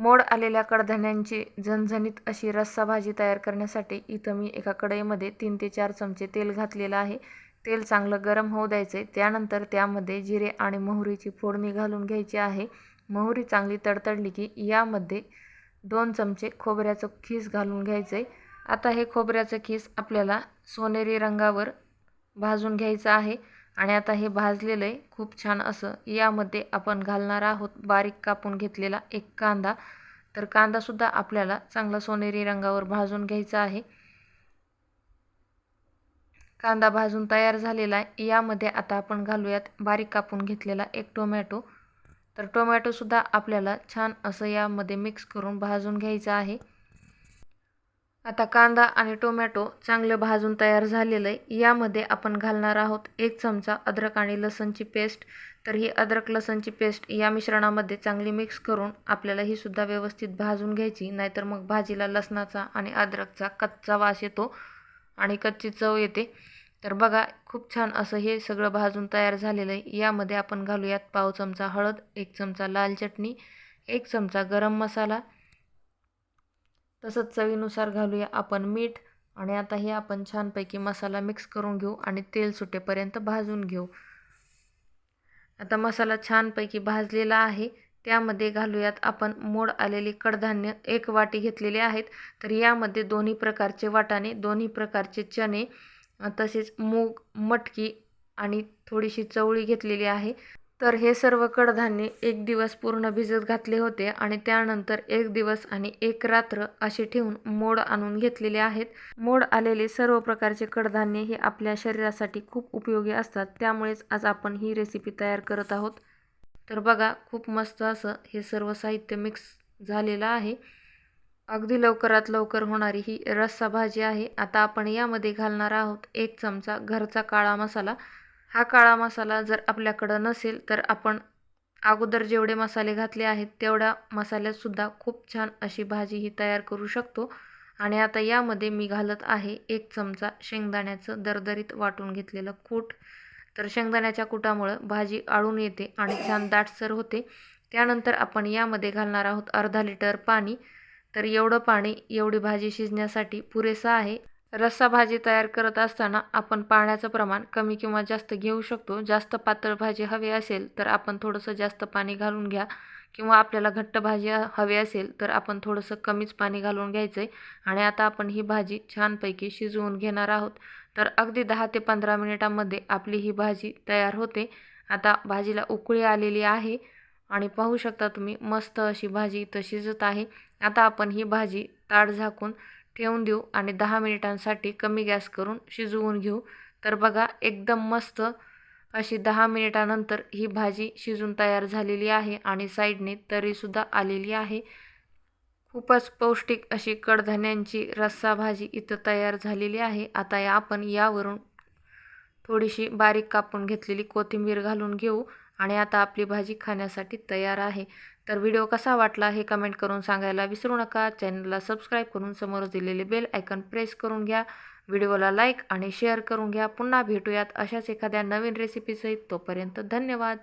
मोड आलेल्या कडधान्यांची झणझणीत अशी रस्सा भाजी तयार करण्यासाठी इथं मी एका कढईमध्ये तीन ते चार चमचे तेल घातलेलं आहे. तेल चांगलं गरम होऊ द्यायचं आहे त्यानंतर त्यामध्ये जिरे आणि मोहरीची फोडणी घालून घ्यायची आहे. मोहरी चांगली तडतडली की यामध्ये दोन चमचे खोबऱ्याचं खीस घालून घ्यायचं आहे आता हे खोबऱ्याचं खीस आपल्याला सोनेरी रंगावर भाजून घ्यायचं आहे. आणि आता हे भाजलेलं आहे. खूप छान असं. यामध्ये आपण घालणार आहोत बारीक कापून घेतलेला एक कांदा. तर कांदासुद्धा आपल्याला चांगला सोनेरी रंगावर भाजून घ्यायचा आहे. कांदा भाजून तयार झालेला आहे. यामध्ये आता आपण घालूयात बारीक कापून घेतलेला एक टोमॅटो. तर टोमॅटोसुद्धा आपल्याला छान असं यामध्ये मिक्स करून भाजून घ्यायचं आहे. आता कांदा आणि टोमॅटो चांगलं भाजून तयार झालेलं आहे यामध्ये आपण घालणार आहोत एक चमचा अद्रक आणि लसणची पेस्ट. तर ही अद्रक लसणची पेस्ट या मिश्रणामध्ये चांगली मिक्स करून आपल्याला ही सुद्धा व्यवस्थित भाजून घ्यायची. नाहीतर मग भाजीला लसणाचा आणि अद्रकचा कच्चा वास येतो आणि कच्ची चव येते. तर बघा खूप छान असं हे सगळं भाजून तयार झालेलं आहे यामध्ये आपण घालूयात पाव चमचा हळद एक चमचा लाल चटणी एक चमचा गरम मसाला तसंच चवीनुसार घालूया आपण मीठ आणि आता हे आपण छानपैकी मसाला मिक्स करून घेऊ आणि तेल सुटेपर्यंत भाजून घेऊ. आता मसाला छानपैकी भाजलेला आहे. त्यामध्ये घालूयात आपण मोड आलेली कडधान्य एक वाटी घेतलेले आहेत. तर यामध्ये दोन्ही प्रकारचे वाटाणे दोन्ही प्रकारचे चणे तसेच मूग मटकी आणि थोडीशी चवळी घेतलेली आहे. तर हे सर्व कडधान्य एक दिवस पूर्ण भिजत घातले होते आणि त्यानंतर एक दिवस आणि एक रात्र असे ठेवून मोड आणून घेतलेले आहेत. मोड आलेले सर्व प्रकारचे कडधान्य हे आपल्या शरीरासाठी खूप उपयोगी असतात. त्यामुळेच आज आपण ही रेसिपी तयार करत आहोत. तर बघा खूप मस्त असं हे सर्व साहित्य मिक्स झालेलं आहे. अगदी लवकरात लवकर होणारी ही रस्सा भाजी आहे. आता आपण यामध्ये घालणार आहोत एक चमचा घरचा काळा मसाला. हा काळा मसाला जर आपल्याकडं नसेल तर आपण अगोदर जेवढे मसाले घातले आहेत तेवढ्या मसाल्यातसुद्धा खूप छान अशी भाजी ही तयार करू शकतो. आणि आता यामध्ये मी घालत आहे एक चमचा शेंगदाण्याचं दरदरीत वाटून घेतलेलं कूट. तर शेंगदाण्याच्या कुटामुळं भाजी आळून येते आणि छान दाटसर होते. त्यानंतर आपण यामध्ये घालणार आहोत अर्धा लिटर पाणी. तर एवढं पाणी एवढी भाजी शिजण्यासाठी पुरेसं आहे. रस्सा भाजी तयार करत असताना आपण पाण्याचं प्रमाण कमी किंवा जास्त घेऊ शकतो. जास्त पातळ भाजी हवी असेल तर आपण थोडंसं जास्त पाणी घालून घ्या. किंवा आपल्याला घट्ट भाजी हवी असेल तर आपण थोडंसं कमीच पाणी घालून घ्यायचं आहे आणि आता आपण ही भाजी छानपैकी शिजवून घेणार आहोत. तर अगदी दहा ते पंधरा मिनिटांमध्ये आपली ही भाजी तयार होते. आता भाजीला उकळी आलेली आहे. आणि पाहू शकता तुम्ही मस्त अशी भाजी इथं शिजत आहे. आता आपण ही भाजी ताट झाकून ठेवून देऊ आणि दहा मिनिटांसाठी कमी गॅस करून शिजवून घेऊ. तर बघा एकदम मस्त अशी दहा मिनिटानंतर ही भाजी शिजून तयार झालेली आहे आणि साईडने तरीसुद्धा आलेली आहे. खूपच पौष्टिक अशी कडधान्यांची रस्सा भाजी इथं तयार झालेली आहे. आता या आपण यावरून थोडीशी बारीक कापून घेतलेली कोथिंबीर घालून घेऊ आणि आता आपली भाजी खाण्यासाठी तयार आहे. तर व्हिडिओ कसा वाटला हे कमेंट करून सांगायला विसरू नका. चॅनलला सबस्क्राईब करून समोर दिलेले बेल आयकन प्रेस करून घ्या. व्हिडिओला लाईक आणि शेअर करून घ्या. पुन्हा भेटूयात अशाच एखाद्या नवीन रेसिपीसहित तोपर्यंत धन्यवाद.